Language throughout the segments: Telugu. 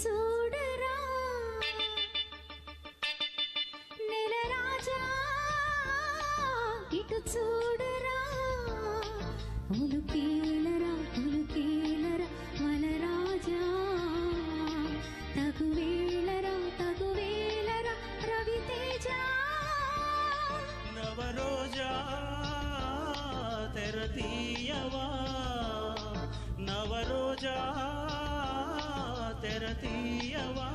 చూడరా? నెల రాజా ఇటు చూడరా? ఉలికి తెరతీయవా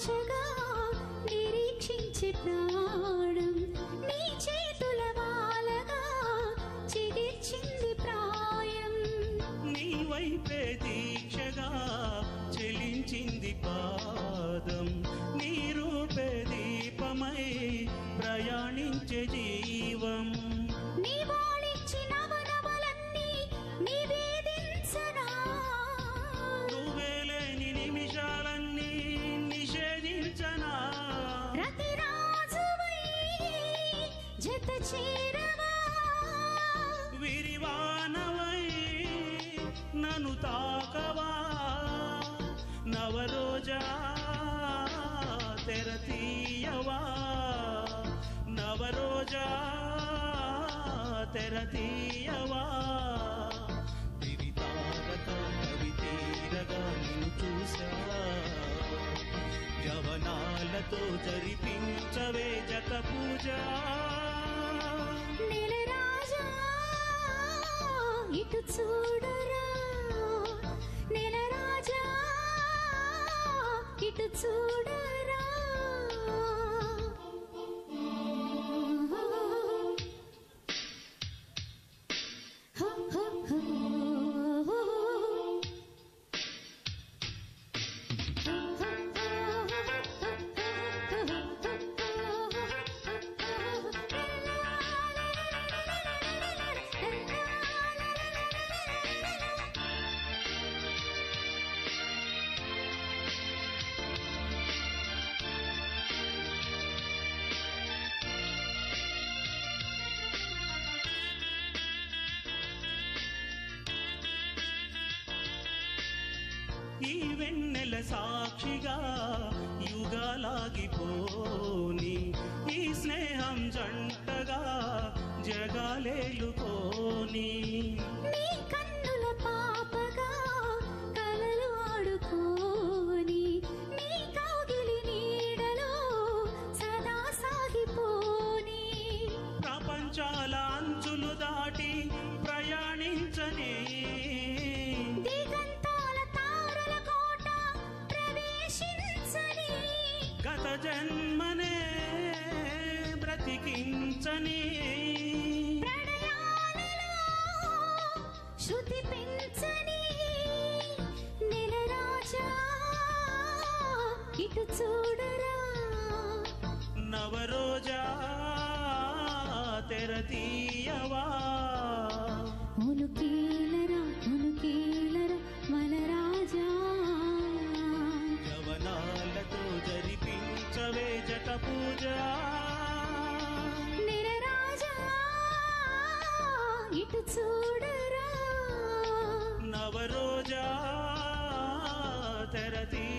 ఆశగా నిరీక్షించి ప్రాణం నీ చేతుల వాలగా చిగిర్చింది ప్రాయం. నీ వైపే దీక్షగా చెలించింది పా చేరవా? విరివానవై నన్ను తాకవా? నవరోజా తెరతీయవా నవరోజా తెరతీయవా దివితారక కవితీరగా నిన్ను చూసా జవనాలతో జరిపించ ఈ వెన్నెల సాక్షిగా యుగాలాగిపోని ఈ స్నేహం జంటగా జగాలేలుకోని. నీ కన్నుల పాపగా కలలు ఆడుకోని నీ కౌగిలి నీడలో సదా సాగిపోని. ప్రపంచాల అంచులు దాటి జన్మనే బ్రతికించని. ప్రణయాలలో శృతి పెంచని నెలరాజా ఇటు చూడరా. నవరోజా తెరతీయవా ఉలుకీలరా నవరోజా తెరతీయవా